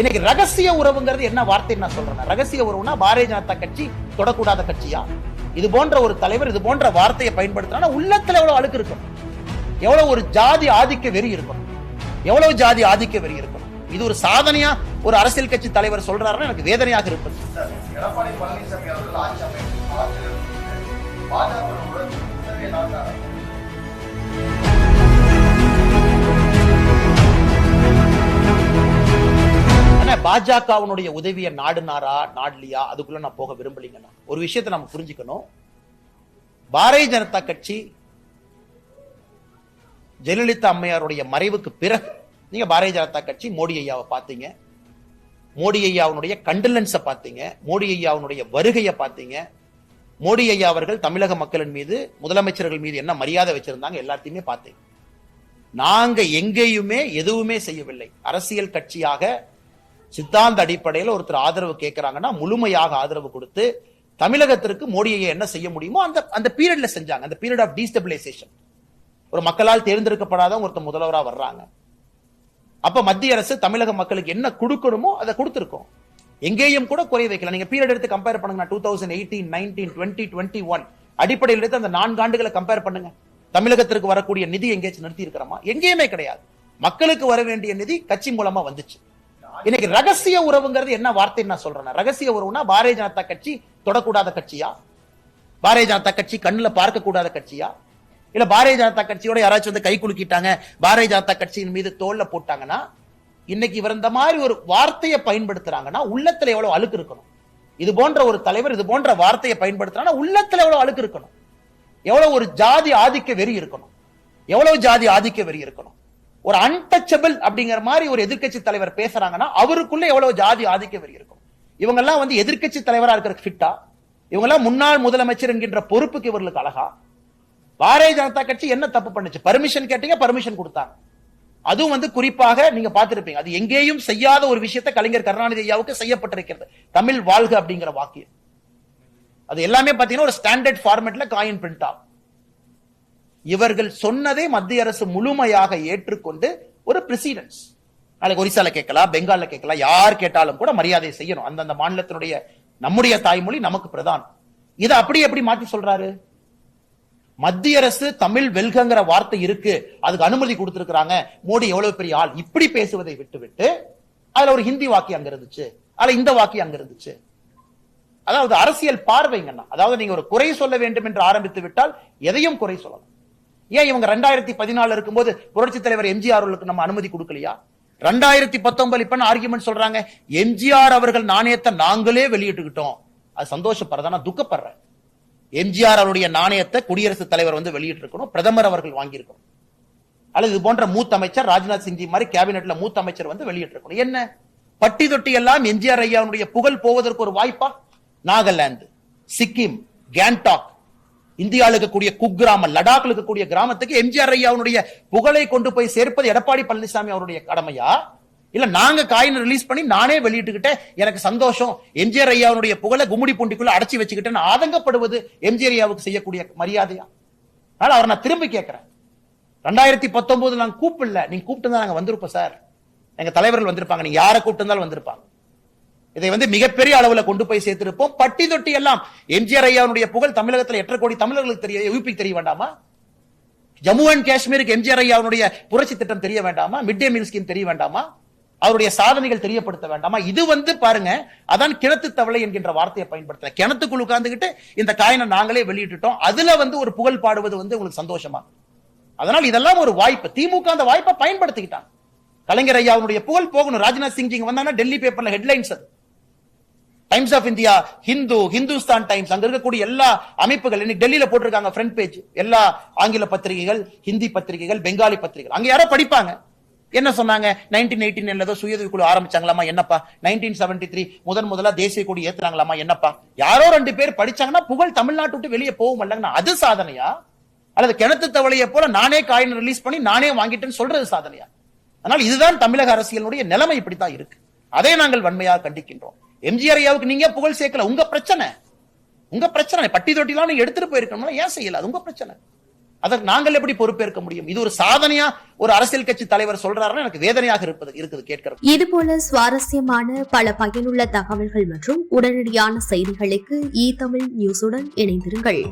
இன்னைக்கு ரகசிய உறவுங்கிறது என்ன வார்த்தை நான் சொல்றேன். ரகசிய உறவுனா பாரதிய ஜனதா கட்சி தொடக்கூடாத கட்சியா? இது போன்ற ஒரு தலைவர் இது போன்ற வார்த்தையை பயன்படுத்தினா உள்ளத்துல எவ்வளவு அழுக்கு இருக்கும்? எவ்வளவு ஒரு ஜாதி ஆதிக்க வெறி இருக்கும்? எவ்வளவு ஜாதி ஆதிக்க வெறி இருக்கும்? இது ஒரு சாதனையா ஒரு அரசியல் கட்சி தலைவர் சொல்றாருன்னா எனக்கு வேதனையாக இருப்பது. பாஜகவுடைய பாஜகவினுடைய உதவியை நாடுனாரா நாடலியா? அதுக்குள்ள நான் போக விரும்பலீங்கண்ணா ஒரு விஷயத்தை நம்ம புரிஞ்சுக்கணும். பாரதிய ஜனதா கட்சி ஜெயலலிதா அம்மையாருடைய மறைவுக்கு பிறகு நீங்க பாரதிய ஜனதா கட்சி மோடி ஐயாவை பார்த்தீங்க. மோடி ஐயாவுடைய கண்டலன்ஸை பார்த்தீங்க. மோடி ஐயாவுடைய வருகையை பார்த்தீங்க. மோடி ஐயா அவர்கள் தமிழக மக்களின் மீது முதலமைச்சர்கள் மீது என்ன மரியாதை வச்சிருந்தாங்க எல்லாத்தையுமே பார்த்தீங்க நாங்க எங்கேயுமே எதுவுமே செய்யவில்லை. அரசியல் கட்சியாக சித்தாந்த அடிப்படையில் ஒருத்தர் ஆதரவு கேட்கிறாங்கன்னா முழுமையாக ஆதரவு கொடுத்து தமிழகத்திற்கு மோடியை என்ன செய்ய முடியுமோ அந்த அந்த பீரியட்ல செஞ்சாங்க. அந்த பீரியட் ஆஃப் டீஸ்டபிளைசேஷன் ஒரு மக்களால் தேர்ந்தெடுக்கப்படாத ஒருத்தர் முதல்வராக வர்றாங்க. அப்ப மத்திய அரசு தமிழக மக்களுக்கு என்ன கொடுக்கணுமோ அதை கொடுத்துருக்கோம். எங்கேயும் கூட குறை வைக்கல. நீங்க பீரியட் எடுத்து கம்பேர் பண்ணுங்க two thousand eighteen nineteen twenty twenty one அடிப்படையில் எடுத்து அந்த நான்கு ஆண்டுகளை கம்பேர் பண்ணுங்க. தமிழகத்திற்கு வரக்கூடிய நிதி எங்கேயாச்சும் நிறுத்தி இருக்கிறோமா எங்கேயுமே கிடையாது. மக்களுக்கு வர வேண்டிய நிதி கட்சி மூலமா வந்துச்சு. இன்னைக்கு ரகசிய உறவுங்கிறது என்ன வார்த்தை நான் சொல்றேன் ரகசிய உறவுனா பாரதிய ஜனதா கட்சி தொடக்கூடாத கட்சியா? பாரதிய ஜனதா கட்சி கண்ணுல பார்க்க கூடாத கட்சியா? இல்ல பாரதிய ஜனதா கட்சியோட யாராச்சும் வந்து கை குலுக்கிட்டாங்க பாரதிய ஜனதா கட்சியின் மீது தோல்ல போட்டாங்கன்னா இன்னைக்கு இவர் இந்த மாதிரி ஒரு வார்த்தையை பயன்படுத்துறாங்கன்னா உள்ளத்துல எவ்வளவு அழுக்கு இருக்கணும்? இது போன்ற ஒரு தலைவர் இது போன்ற வார்த்தையை பயன்படுத்துறாங்கன்னா உள்ளத்துல எவ்வளவு அழுக்கு இருக்கணும்? எவ்வளவு ஒரு ஜாதி ஆதிக்க வெறி இருக்கணும்? எவ்வளவு ஜாதி ஆதிக்க வெறி இருக்கணும்? ஒரு அன்டச்சபிள் அப்படிங்கிற மாதிரி ஒரு எதிர்க்கட்சி தலைவர் பேசுறாங்கன்னா அவருக்குள்ள எவ்வளவு ஜாதி ஆதிக்க வரி இருக்கும்? இவங்க எல்லாம் வந்து எதிர்க்கட்சி தலைவரா இருக்கிற ஃபிட்டா இவங்க எல்லாம் முன்னாள் முதலமைச்சர் என்கின்ற பொறுப்புக்கு இவர்களுக்கு அழகா? பாரதிய ஜனதா கட்சி என்ன தப்பு பண்ணுச்சு? பர்மிஷன் கேட்டீங்க பர்மிஷன் கொடுத்தாங்க. அதுவும் வந்து குறிப்பாக நீங்க பார்த்திருப்பீங்க. அது எங்கேயும் செய்யாத ஒரு விஷயத்தை கலைஞர் கருணாநிதி ஐயாவுக்கு செய்யப்பட்டிருக்கிறது. தமிழ் வாழ்க அப்படிங்கிற வாக்கியம். அது எல்லாமே பாத்தீங்கன்னா ஒரு ஸ்டாண்டர்ட் ஃபார்மேட்ல காயின் பிரிண்ட் ஆகும். இவர்கள் சொன்னதை மத்திய அரசு முழுமையாக ஏற்றுக்கொண்டு ஒரு பிரசிடன்ஸ் நாளைக்கு ஒரிசால கேட்கலாம் பெங்கால்ல கேட்கலாம் யார் கேட்டாலும் கூட மரியாதை செய்யணும். அந்தந்த மாநிலத்தினுடைய நம்முடைய தாய்மொழி நமக்கு பிரதானம். இதை அப்படி எப்படி மாத்தி சொல்றாரு? மத்திய அரசு தமிழ் வெல்கங்கிற வார்த்தை இருக்கு அதுக்கு அனுமதி கொடுத்திருக்கிறாங்க. மோடி எவ்வளவு பெரிய ஆள். இப்படி பேசுவதை விட்டுவிட்டு அதுல ஒரு ஹிந்தி வாக்கியம் அங்க இருந்துச்சு. அதுல இந்த வாக்கியம் அங்க இருந்துச்சு. அதாவது அரசியல் பார்வைங்கண்ணா அதாவது நீங்க ஒரு குறை சொல்ல வேண்டும் என்று ஆரம்பித்து விட்டால் எதையும் குறை சொல்லலாம். ஏன் இவங்க ரெண்டாயிரத்தி பதினாலு இருக்கும்போது புரட்சி தலைவர் எம்ஜிஆர் அவர்களுக்கு நம்ம அனுமதி கொடுக்கலையா? ரெண்டாயிரத்தி பத்தொன்பது இப்ப ஆர்குமெண்ட் சொல்றாங்க? எம்ஜிஆர் அவர்கள் நாணயத்தை நாங்களே வெளியிட்டுக்கிட்டோம். அது சந்தோஷப்படுறதா நான் துக்கப்படுறேன். எம்ஜிஆர் அவருடைய நாணயத்தை குடியரசுத் தலைவர் வந்து வெளியிட்டு இருக்கணும் பிரதமர் அவர்கள் வாங்கியிருக்கணும். அல்லது இது போன்ற மூத்த அமைச்சர் ராஜ்நாத் சிங்ஜி மாதிரி கேபினெட்ல மூத்த அமைச்சர் வந்து வெளியிட்டிருக்கணும். என்ன? பட்டி தொட்டி எல்லாம் எம்ஜிஆர் ஐயாவுடைய புகழ் போவதற்கு ஒரு வாய்ப்பா? நாகாலாந்து சிக்கிம் கேங்டாக் இந்தியாவில் இருக்கக்கூடிய குக்கிராமம் லடாக்ல இருக்கக்கூடிய கிராமத்துக்கு எம்ஜிஆர் ஐயாவுடைய புகழை கொண்டு போய் சேர்ப்பது எடப்பாடி பழனிசாமி அவருடைய கடமையா? இல்ல நாங்க காயின் ரிலீஸ் பண்ணி நானே வெளியிட்டுக்கிட்டேன் எனக்கு சந்தோஷம். எம்ஜிஆர் ஐயாவுடைய புகழை கும்முடி பூண்டிக்குள்ள அடைச்சி வச்சுக்கிட்டேன்னு ஆதங்கப்படுவது எம்ஜிஆர் ஐயாவுக்கு செய்யக்கூடிய மரியாதையா? அதனால அவர் நான் திரும்பி கேட்கிறேன். ரெண்டாயிரத்தி பத்தொன்பது நாங்க கூப்பிடல. நீங்க கூப்பிட்டு நாங்க வந்திருப்போம் சார். எங்க தலைவர்கள் வந்திருப்பாங்க. நீங்க யாரை கூப்பிட்டு இருந்தாலும் வந்திருப்பாங்க. இதை வந்து மிகப்பெரிய அளவுல கொண்டு போய் சேர்த்திருப்போம். பட்டி தொட்டி எல்லாம் எம்ஜிஆர் ஐயாவுடைய புகழ் தமிழகத்தில் எட்டரை கோடி தமிழர்களுக்கு தெரிய யூபி தெரிய வேண்டாமா? ஜம்மு அண்ட் காஷ்மீருக்கு எம்ஜிஆர் ஐயாவுடைய புரட்சி திட்டம் தெரிய வேண்டாமா? மிட் டே மீல் ஸ்கீம் தெரிய வேண்டாமா? அவருடைய சாதனைகள் தெரியப்படுத்த வேண்டாமா? இது வந்து பாருங்க அதான் கிணத்து தவளை என்கின்ற வார்த்தையை பயன்படுத்துற. கிணத்துக்குள்ள உட்கார்ந்துகிட்டு இந்த காயினை நாங்களே வெளியிட்டுட்டோம். அதுல வந்து ஒரு புகழ் பாடுவது வந்து உங்களுக்கு சந்தோஷமா? அதனால் இதெல்லாம் ஒரு வாய்ப்பு. திமுக அந்த வாய்ப்பை பயன்படுத்திக்கிட்டான். கலைஞர் ஐயாவுடைய புகழ் போகணும். ராஜ்நாத் சிங் வந்தாங்கன்னா டெல்லி பேப்பர்ல ஹெட்லைன்ஸ் அது. Times of India Hindu Hindustan Times அங்க இருக்கக்கூடிய எல்லா அமைப்புகள் இன்னைக்கு டெல்லியில போட்டிருக்காங்க ஃப்ரண்ட் பேஜ் எல்லா ஆங்கில பத்திரிகைகள் ஹிந்தி பத்திரிகைகள் பெங்காலி பத்திரிகைகள். அங்க யாரோ படிப்பாங்க. என்ன சொன்னாங்க? நைன்டீன் எயிட்டீன் நைன்ல ஏதோ சுயதவி குழு ஆரம்பிச்சாங்களாமா என்னப்பா? நைன்டீன் செவன்டி த்ரீ முதன் முதலா தேசிய கொடி ஏத்துறாங்களாமா என்னப்பா? யாரோ ரெண்டு பேர் படிச்சாங்கன்னா புகழ் தமிழ்நாட்டு விட்டு வெளியே போகும் இல்லைங்கன்னா அது சாதனையா? அல்லது கிணத்து தவளையை போல நானே காயின் ரிலீஸ் பண்ணி நானே வாங்கிட்டேன்னு சொல்றது சாதனையா? அதனால் இதுதான் தமிழக அரசியலுடைய நிலைமை இப்படித்தான் இருக்கு. அதை நாங்கள் வன்மையாக கண்டிக்கின்றோம். எம்ஜிஆர் ஐயாவுக்கு நீங்க புகழ் சேர்க்கல. உங்க பிரச்சனை. உங்க பிரச்சனை. பட்டி தொட்டிலாம் நீங்க எடுத்துட்டு போயிருக்கணும்னா ஏன் செய்யல? அது உங்க பிரச்சனை. அதற்கு நாங்கள் எப்படி பொறுப்பேற்க முடியும்? இது ஒரு சாதனையா ஒரு அரசியல் கட்சி தலைவர் சொல்றாருன்னா எனக்கு வேதனையாக இருப்பது இருக்குது கேட்கிறது இதுபோல சுவாரஸ்யமான பல பயனுள்ள தகவல்கள் மற்றும் உடனடியான செய்திகளுக்கு இ தமிழ் நியூஸுடன் இணைந்திருங்கள்.